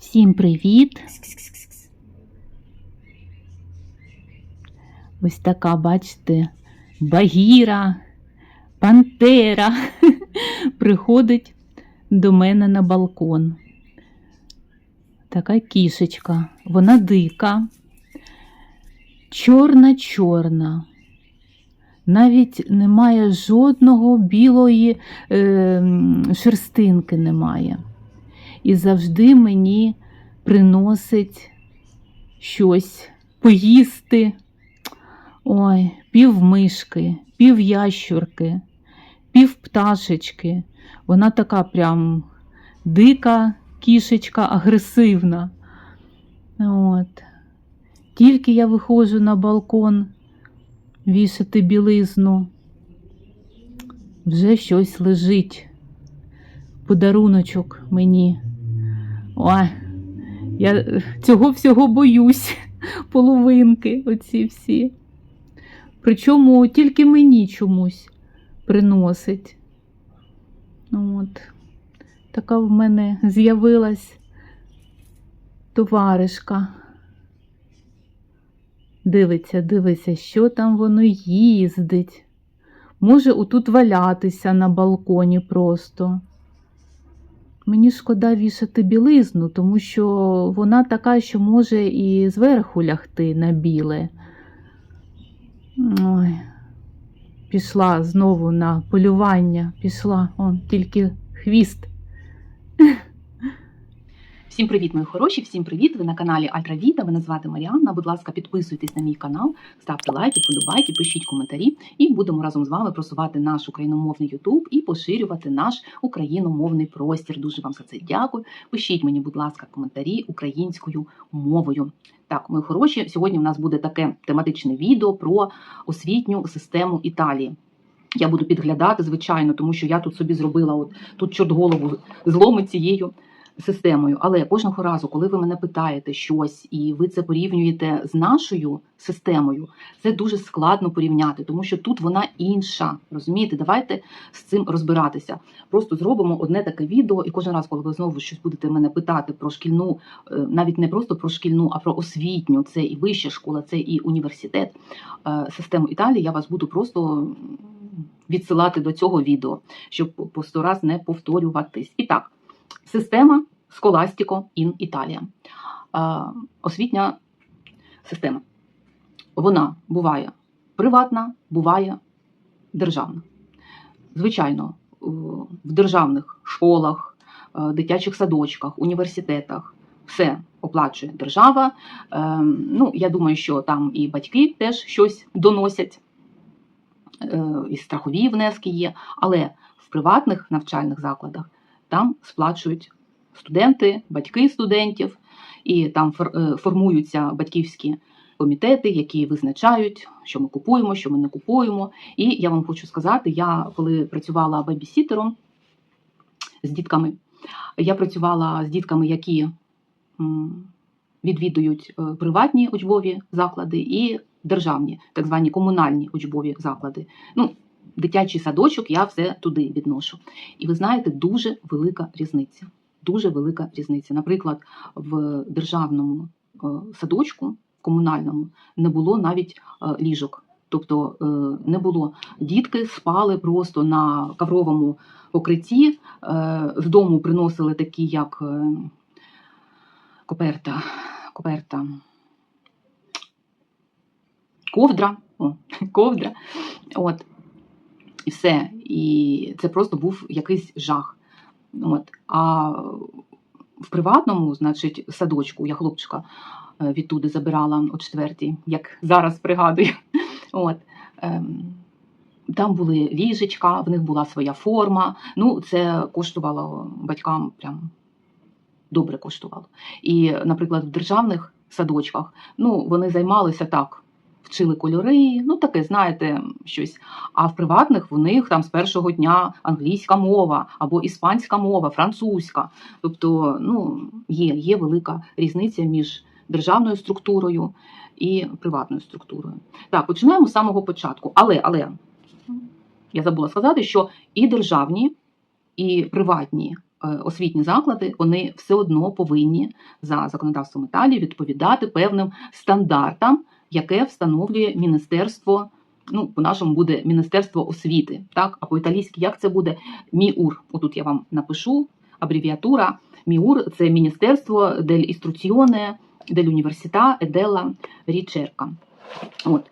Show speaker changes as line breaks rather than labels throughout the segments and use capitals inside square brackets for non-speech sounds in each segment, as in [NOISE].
Всім привіт! Ось така, бачите, багіра, пантера [LAUGHS] приходить до мене на балкон. Така кішечка, вона дика, чорна-чорна. Навіть немає жодного білої е, шерстинки немає. І завжди мені приносить щось поїсти. Ой, пів мишки, пів ящурки, пів пташечки. Вона така прям дика кішечка, агресивна. От. Тільки я виходжу на балкон вішати білизну, вже щось лежить. Подаруночок мені. Ой, я цього всього боюсь, [LAUGHS] половинки оці всі. Причому тільки мені чомусь приносить. От. Така в мене з'явилась товаришка. Дивиться, дивиться, що там воно їздить. Може, отут валятися на балконі просто. Мені шкода вішати білизну, тому що вона така, що може і зверху лягти на біле. Ой, пішла знову на полювання, пішла, он тільки хвіст.
Всім привіт, мої хороші! Всім привіт! Ви на каналі Альтравіта. Мене звати Маріанна. Будь ласка, підписуйтесь на мій канал, ставте лайки, подобайки, пишіть коментарі, і будемо разом з вами просувати наш україномовний Ютуб і поширювати наш україномовний простір. Дуже вам за це дякую. Пишіть мені, будь ласка, коментарі українською мовою. Так, мої хороші, сьогодні в нас буде таке тематичне відео про освітню систему Італії. Я буду підглядати, звичайно, тому що я тут собі зробила от тут чорт голову зломить цією системою. Але кожного разу, коли ви мене питаєте щось і ви це порівнюєте з нашою системою, це дуже складно порівняти, тому що тут вона інша. Розумієте, давайте з цим розбиратися. Просто зробимо одне таке відео, і кожен раз, коли ви знову щось будете мене питати про шкільну, е, навіть не просто про шкільну, а про освітню, це і вища школа, це і університет, е, систему Італії, я вас буду просто відсилати до цього відео, щоб по сто раз не повторюватись. І так. Система Scholastica in Italia. Е, Освітня система. Вона буває приватна, буває державна. Звичайно, в державних школах, е, дитячих садочках, університетах все оплачує держава. Е, Ну, я думаю, що там і батьки теж щось доносять, і страхові внески є, але в приватних навчальних закладах там сплачують студенти, батьки студентів, і там е, формуються батьківські комітети, які визначають, що ми купуємо, що ми не купуємо. І я вам хочу сказати, я коли працювала бебісітером з дітками, я працювала з дітками, які відвідують е, приватні учбові заклади і державні, так звані комунальні учбові заклади. Ну, дитячий садочок я все туди відношу. І ви знаєте, дуже велика різниця. Дуже велика різниця. Наприклад, в державному е, садочку, комунальному, не було навіть е, ліжок. Тобто е, не було дітки, спали просто на кавровому покритті. З дому приносили такі, як коперта, коперта, ковдра. О, [LAUGHS] ковдра. От. І все. І це просто був якийсь жах. От. А в приватному, значить, садочку я хлопчика е, відтуди забирала о четвертій, як зараз пригадую. [LAUGHS] От. ем, Там були ліжечка, в них була своя форма. Ну, це коштувало батькам прям добре коштувало. І, наприклад, в державних садочках ну, вони займалися так, вчили кольори, ну таке, знаєте, щось. А в приватних в них там з першого дня англійська мова або іспанська мова, французька. Тобто, ну, є, є велика різниця між державною структурою і приватною структурою. Так, починаємо з самого початку. Але, але я забула сказати, що і державні, і приватні е, освітні заклади вони все одно повинні за законодавством Італії відповідати певним стандартам, яке встановлює міністерство. Ну, по-нашому буде Міністерство освіти, так? А по-італійськи як це буде МІУР? Отут я вам напишу абревіатура. МІУР це Міністерство дель Іструціоне, дель Університа della Ricerca. От.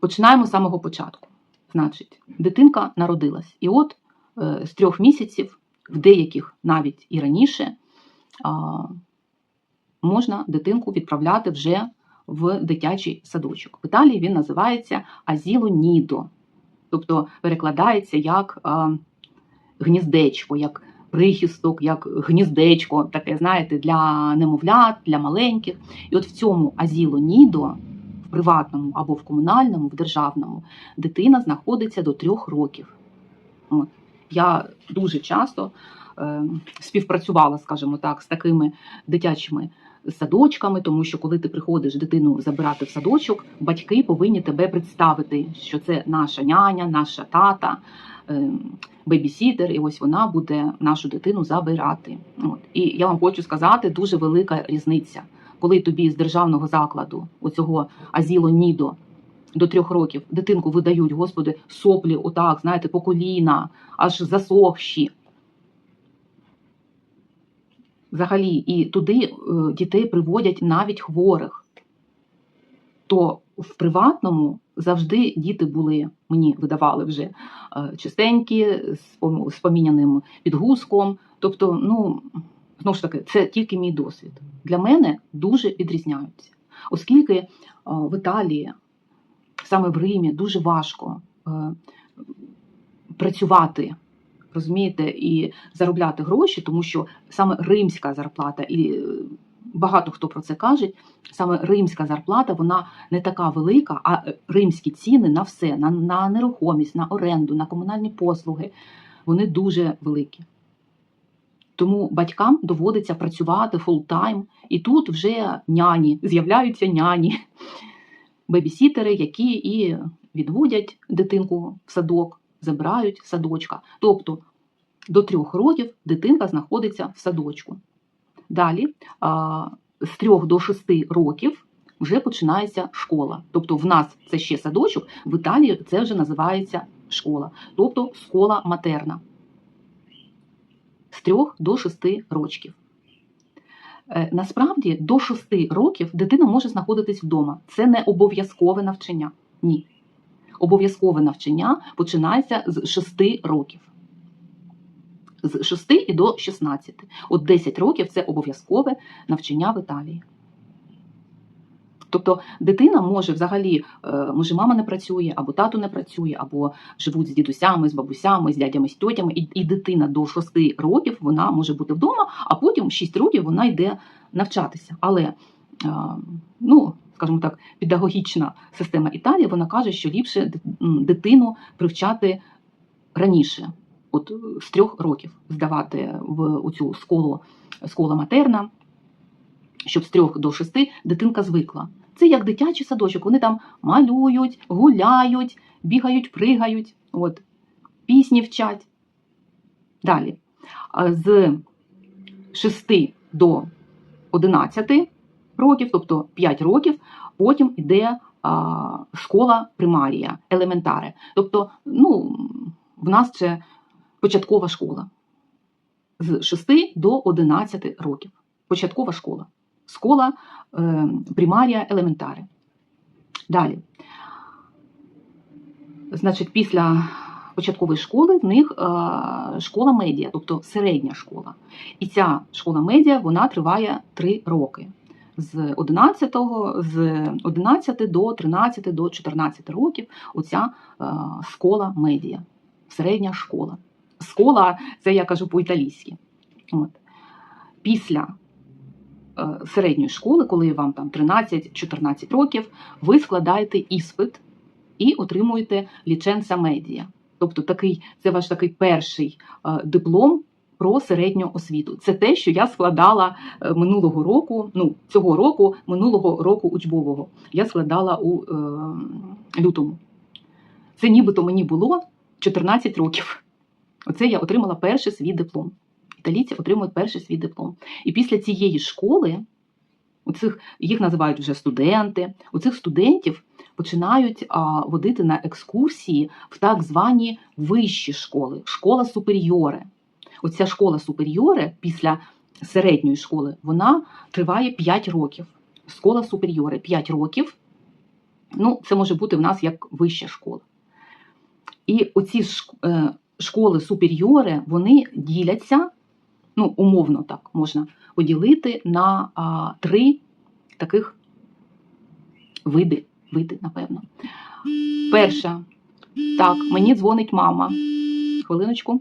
Починаємо з самого початку. Значить, дитинка народилась. І от е, з трьох місяців, в деяких навіть і раніше, а, можна дитинку відправляти вже в дитячий садочок. В Італії він називається Азіло Нідо, тобто перекладається як а, гніздечко, як прихисток, як гніздечко, таке, знаєте, для немовлят, для маленьких. І от в цьому Азіло Нідо, в приватному або в комунальному, в державному, дитина знаходиться до трьох років. Я дуже часто е, співпрацювала, скажімо так, з такими дитячими садочками, тому що коли ти приходиш дитину забирати в садочок, батьки повинні тебе представити, що це наша няня, наша тата, е, бебісітер, і ось вона буде нашу дитину забирати. От. І я вам хочу сказати, дуже велика різниця, коли тобі з державного закладу, оцього Азіло Нідо, до трьох років дитинку видають, господи, соплі, отак, знаєте, по коліна, аж засохші. Взагалі, і туди е, дітей приводять навіть хворих. То в приватному завжди діти були, мені видавали вже е, чистенькі, з поміняним підгузком. Тобто, ну, знову ж таки, це тільки мій досвід. Для мене дуже відрізняються. Оскільки е, в Італії, саме в Римі, дуже важко працювати, розумієте, і заробляти гроші, тому що саме римська зарплата, і е, багато хто про це каже, саме римська зарплата, вона не така велика, а е, римські ціни на все, на, на нерухомість, на оренду, на комунальні послуги, вони дуже великі. Тому батькам доводиться працювати фултайм, і тут вже няні, з'являються няні, бебісітери, які і відводять дитинку в садок, забирають садочка. Тобто до трьох років дитинка знаходиться в садочку. Далі з трьох до шести років вже починається школа. Тобто в нас це ще садочок, в Італії це вже називається школа, тобто школа матерна. З трьох до шести років. Е, Насправді до шести років дитина може знаходитись вдома. Це не обов'язкове навчання. Ні. Обов'язкове навчання починається з 6 років. З 6 і до 16. От 10 років це обов'язкове навчання в Італії. Тобто дитина може взагалі, е, може, мама не працює, або тато не працює, або живуть з дідусями, з бабусями, з дядями, з тьотями, і, і дитина до 6 років вона може бути вдома, а потім 6 років вона йде навчатися. Але, е, ну, скажімо так, педагогічна система Італії вона каже, що ліпше дитину привчати раніше, от е, з трьох років здавати в цю школу, школа матерна, щоб з трьох до шести дитинка звикла. Це як дитячий садочок. Вони там малюють, гуляють, бігають, пригають, от, пісні вчать. Далі. З 6 до 11 років, тобто 5 років, потім йде а, школа примарія, елементаре. Тобто, ну, в нас це початкова школа. З 6 до 11 років. Початкова школа. Школа е, примарія елементаре. Далі. Значить, після початкової школи в них е, школа медіа, тобто середня школа. І ця школа медіа вона триває 3 роки. З 11, з 11 до 13 до 14 років оця е, школа медіа, середня школа. Школа, це я кажу по-італійськи. От. Після е, середньої школи, коли вам там 13-14 років, ви складаєте іспит і отримуєте ліченца медіа. Тобто такий, це ваш такий перший е, диплом про середню освіту. Це те, що я складала е, минулого року, ну цього року, минулого року учбового. Я складала у е, лютому. Це нібито мені було 14 років. Оце я отримала перший свій диплом. італійці отримують перший свій диплом. І після цієї школи, у цих, їх називають вже студенти, у цих студентів починають а, водити на екскурсії в так звані вищі школи, школа суперіоре. Оця школа суперіоре після середньої школи вона триває 5 років. Школа суперіоре 5 років. Ну, це може бути в нас як вища школа. І оці е, школи суперіоре, вони діляться, ну, умовно так можна поділити на а, три таких види, види, напевно. Перша, так, мені дзвонить мама. Хвилиночку.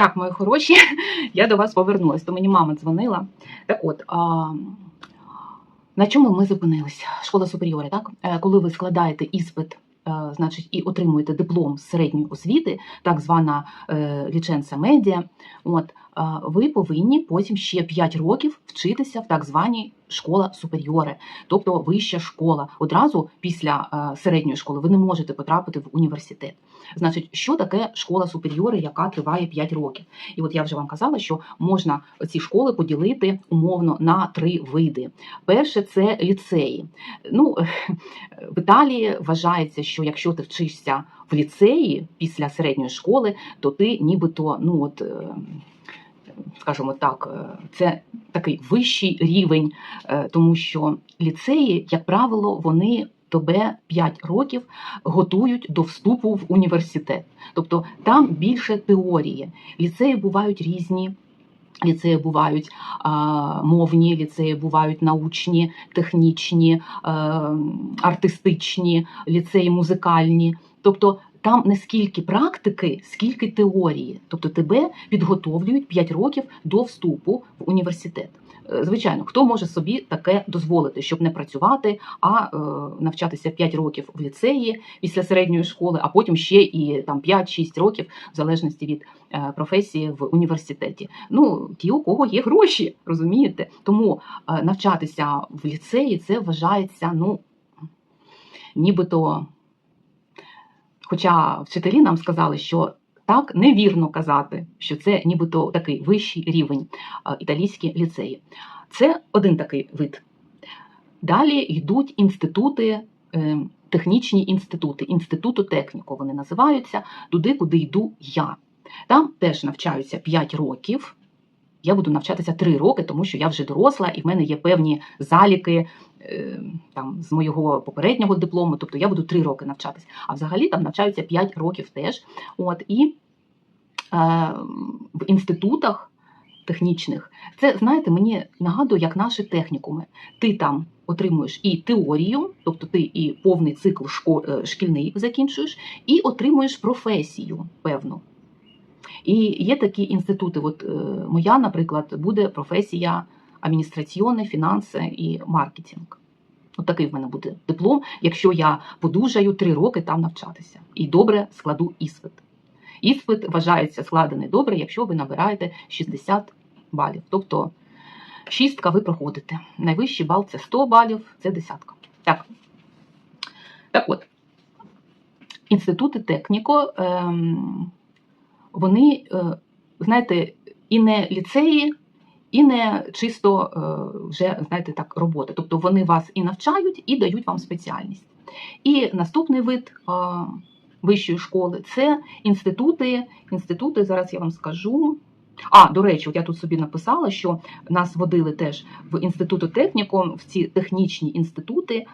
Так, мої хороші, [LAUGHS] я до вас повернулася, то мені мама дзвонила. Так от, а, на чому ми зупинилися? Школа суперіорі, так? Е, Коли ви складаєте іспит, е, значить, і отримуєте диплом середньої освіти, так звана е, ліченса медіа, от, ви повинні потім ще 5 років вчитися в так званій школа суперіоре, тобто вища школа. Одразу після е, середньої школи ви не можете потрапити в університет. Значить, що таке школа суперіоре, яка триває 5 років? І от я вже вам казала, що можна ці школи поділити умовно на три види. Перше це ліцеї. Ну, в Італії вважається, що якщо ти вчишся в ліцеї після середньої школи, то ти нібито, ну от. Скажімо так, е, це такий вищий рівень, е, тому що ліцеї, як правило, вони тебе 5 років готують до вступу в університет. Тобто там більше теорії. Ліцеї бувають різні. Ліцеї бувають а, мовні, ліцеї бувають научні, технічні, е, артистичні, ліцеї музикальні. Тобто там не скільки практики, скільки теорії. Тобто тебе підготовлюють 5 років до вступу в університет. Е, Звичайно, хто може собі таке дозволити, щоб не працювати, а е, навчатися 5 років в ліцеї після середньої школи, а потім ще і там 5-6 років, в залежності від е, професії в університеті. Ну, ті, у кого є гроші, розумієте? Тому навчатися в ліцеї це вважається, ну, нібито. Хоча вчителі нам сказали, що так невірно казати, що це нібито такий вищий рівень е, італійські ліцеї. Це один такий вид. Далі йдуть інститути, е, технічні інститути, інституту техніку вони називаються, туди, куди йду я. Там теж навчаються 5 років. Я буду навчатися 3 роки, тому що я вже доросла і в мене є певні заліки е, там, з моєго попереднього диплому, тобто я буду 3 роки навчатися. А взагалі там навчаються 5 років теж. От, і е, в інститутах технічних це, знаєте, мені нагадує, як наші технікуми. Ти там отримуєш і теорію, тобто ти і повний цикл е, шкільний закінчуєш, і отримуєш професію певну. І є такі інститути. От е, моя, наприклад, буде професія адміністраціони, фінанси і маркетинг. От такий в мене буде диплом, якщо я подужаю три роки там навчатися і добре складу іспит. Іспит вважається складений добре, якщо ви набираєте 60 балів. Тобто шістка ви проходите. Найвищий бал це 100 балів, це десятка. Так. Так от, інститути техніко, ем, вони, е, знаєте, і не ліцеї, і не чисто е, вже, знаєте, так, робота. Тобто вони вас і навчають, і дають вам спеціальність. І наступний вид е, вищої школи це інститути. Інститути, зараз я вам скажу. А, до речі, от я тут собі написала, що нас водили теж в інституту технікум, в ці технічні інститути.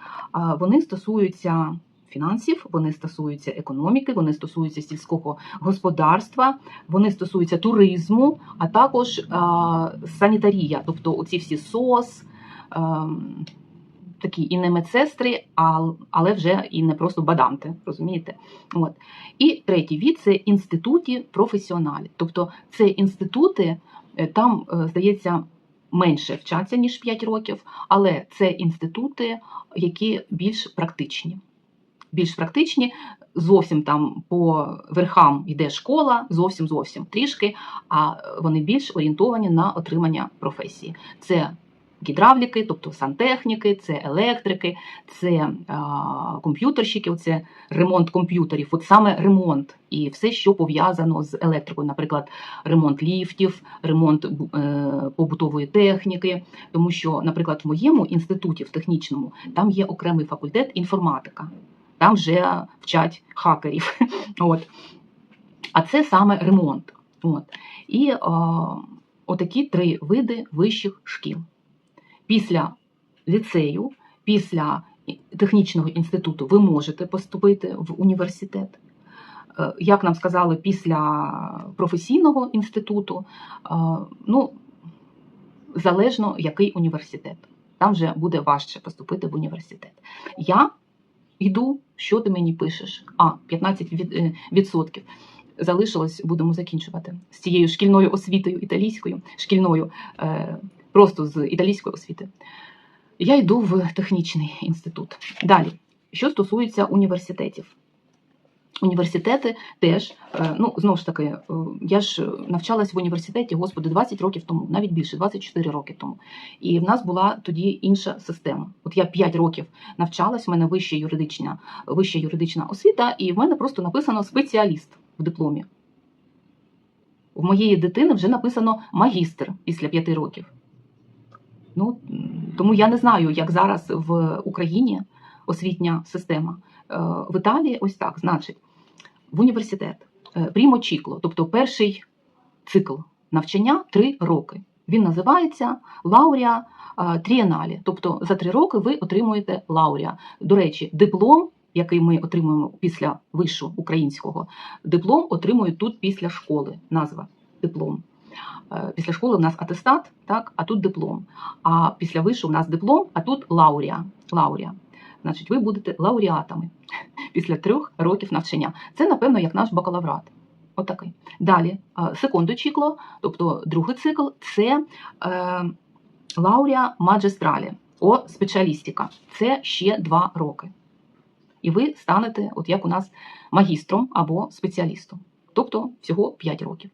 Вони стосуються фінансів, вони стосуються економіки, вони стосуються сільського господарства, вони стосуються туризму, а також а, санітарія, тобто оці всі СОС. ем, Такі і не медсестри, але вже і не просто баданти, розумієте? От. І третій від це інституті професіоналів. Тобто це інститути, е, там, е, здається, менше вчаться, ніж 5 років, але це інститути, які більш практичні. Більш практичні, зовсім там по верхам йде школа, зовсім зовсім трішки, а вони більш орієнтовані на отримання професії. Це гідравліки, тобто сантехніки, це електрики, це а, комп'ютерщики, це ремонт комп'ютерів, от саме ремонт і все, що пов'язано з електрикою, наприклад, ремонт ліфтів, ремонт е, побутової техніки. Тому що, наприклад, в моєму інституті в технічному там є окремий факультет інформатика, там вже вчать хакерів. [LAUGHS] От. А це саме ремонт. От. І е, отакі три види вищих шкіл. Після ліцею, після технічного інституту ви можете поступити в університет. Е, Як нам сказали, після професійного інституту, ну, залежно який університет. Там вже буде важче поступити в університет. Я йду, що ти мені пишеш? А, 15 від- е, відсотків. Залишилось, будемо закінчувати з цією шкільною освітою італійською, шкільною, е, просто з італійської освіти. Я йду в технічний інститут. Далі, що стосується університетів. Університети теж, е, ну знову ж таки, е, я ж навчалась в університеті, господи, 20 років тому, навіть більше, 24 роки тому. І в нас була тоді інша система. От я 5 років навчалась, в мене вища юридична, вища юридична освіта, і в мене просто написано спеціаліст в дипломі. В моєї дитини вже написано магістр після 5 років. Ну, тому я не знаю, як зараз в Україні освітня система. Е, В Італії ось так, значить, в університет е, прімо чікло, тобто перший цикл навчання 3 роки. Він називається лаурія е, трієналі. Тобто за 3 роки ви отримуєте лаурія. До речі, диплом, який ми отримуємо після вишу українського, диплом отримують тут після школи. Назва диплом. Е, Після школи в нас атестат, так, а тут диплом. А після вишу у нас диплом, а тут лаурія. лаурія. Значить, ви будете лауреатами після трьох років навчання. Це, напевно, як наш бакалаврат. Отакий. Далі, секунду чікло, тобто другий цикл це е, лаурія маджестралі о спеціалістика. Це ще два роки. І ви станете, от як у нас, магістром або спеціалістом. Тобто всього 5 років.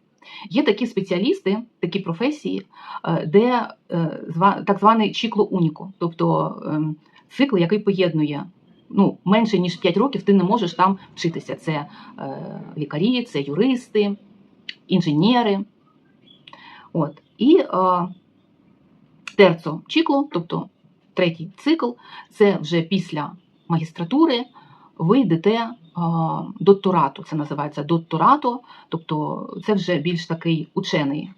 Є такі спеціалісти, такі професії, е, де е, так званий чікло уніко, тобто ем, цикл, який поєднує ну, менше ніж 5 років, ти не можеш там вчитися. Це е, лікарі, це юристи, інженери. От. І е, терцо чікло, тобто третій цикл, це вже після магістратури ви йдете а, докторату. Це називається докторато, тобто це вже більш такий учений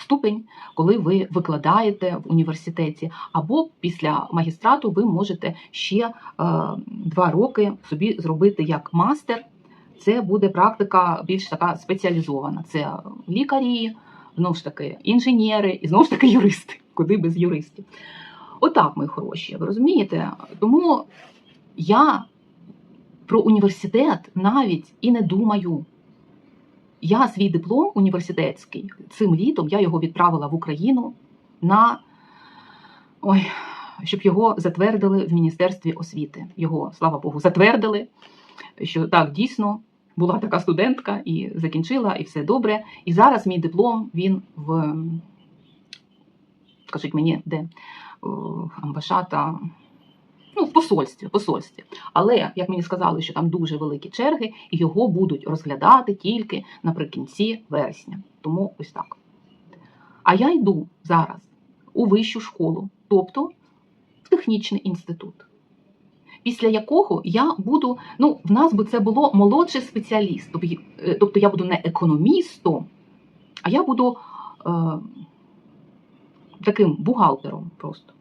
ступень, коли ви викладаєте в університеті, або після магістрату ви можете ще е, два роки собі зробити як мастер. Це буде практика більш така спеціалізована. Це лікарі, знову ж таки, інженери і знову ж таки юристи, куди без юристів. Отак, мої хороші, ви розумієте? Тому я про університет навіть і не думаю. Я свій диплом університетський цим літом я його відправила в Україну на ой, щоб його затвердили в Міністерстві освіти. Його, слава Богу, затвердили, що так дійсно була така студентка і закінчила, і все добре. І зараз мій диплом він в скажіть мені, де амбашата. Ну, в посольстві, посольстві. Але, як мені сказали, що там дуже великі черги, і його будуть розглядати тільки наприкінці вересня. Тому ось так. А я йду зараз у вищу школу, тобто в технічний інститут, після якого я буду, ну, в нас би це було молодший спеціаліст. Тобто, е, Тобто я буду не економістом, а я буду е, таким бухгалтером просто,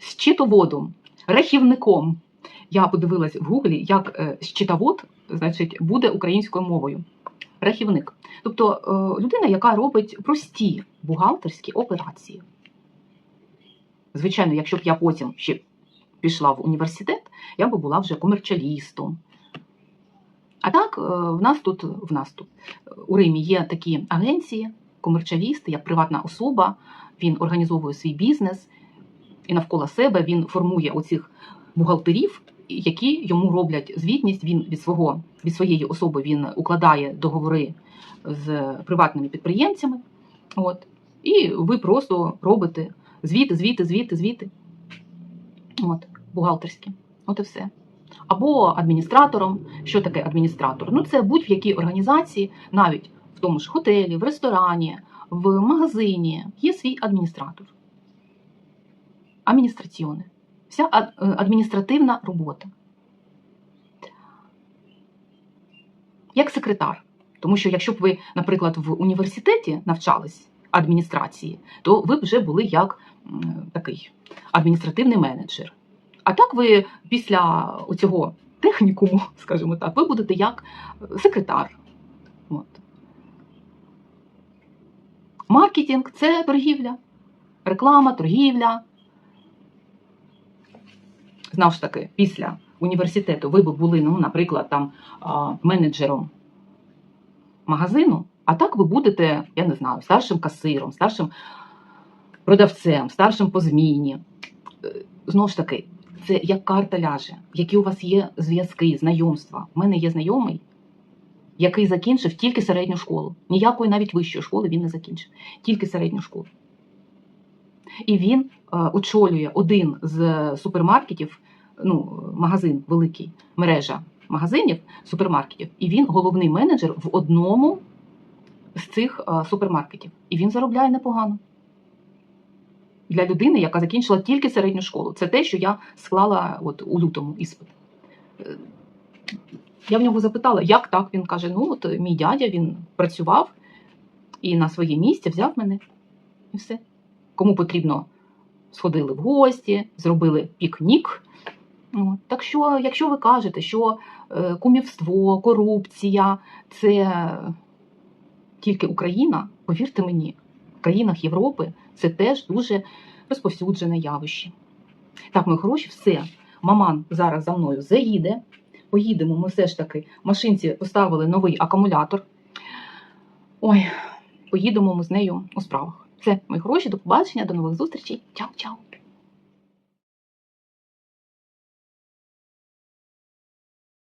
з щитоводом, рахівником. Я подивилась в гуглі, як е, щитовод значить, буде українською мовою. Рахівник. Тобто е, людина, яка робить прості бухгалтерські операції. Звичайно, якщо б я потім ще пішла в університет, я б була вже комерчалістом. А так, е, в нас тут, в нас тут у Римі є такі агенції, комерчалісти, як приватна особа, він організовує свій бізнес, і навколо себе він формує оцих бухгалтерів, які йому роблять звітність. Він від свого від своєї особи він укладає договори з приватними підприємцями. От, і ви просто робите звіти, звіти, звіти, звіти. От, бухгалтерські. От і все. Або адміністратором. Що таке адміністратор? Ну, це будь-в якій організації, навіть в тому ж готелі, в ресторані, в магазині є свій адміністратор. Адміністраціони. Вся е, адміністративна робота. Як секретар. Тому що якщо б ви, наприклад, в університеті навчались адміністрації, то ви б вже були як такий адміністративний менеджер. А так ви після цього технікуму, [LAUGHS] скажімо так, ви будете як е, секретар. От. Маркетинг це торгівля, реклама, торгівля. Знову ж таки, після університету ви б були, ну, наприклад, там менеджером магазину, а так ви будете, я не знаю, старшим касиром, старшим продавцем, старшим по зміні. Е, Знову ж таки, це як карта ляже, які у вас є зв'язки, знайомства. У мене є знайомий, який закінчив тільки середню школу. Ніякої навіть вищої школи він не закінчив, тільки середню школу. І він очолює один з супермаркетів, ну, магазин великий, мережа магазинів, супермаркетів, і він головний менеджер в одному з цих е, супермаркетів. І він заробляє непогано. Для людини, яка закінчила тільки середню школу. Це те, що я склала от у лютому іспит. Е, Я в нього запитала, як так? Він каже: ну, от мій дядя він працював і на своє місце взяв мене. І все. Кому потрібно, сходили в гості, зробили пікнік. Так що, якщо ви кажете, що е, кумівство, корупція це тільки Україна, повірте мені, в країнах Європи це теж дуже розповсюджене явище. Так, мої хороші, все. Маман зараз за мною заїде. Поїдемо ми все ж таки. Машинці поставили новий акумулятор. Ой, поїдемо ми з нею у справах. Все, мої гроші. до побачення, до нових зустрічей. Чао-чао!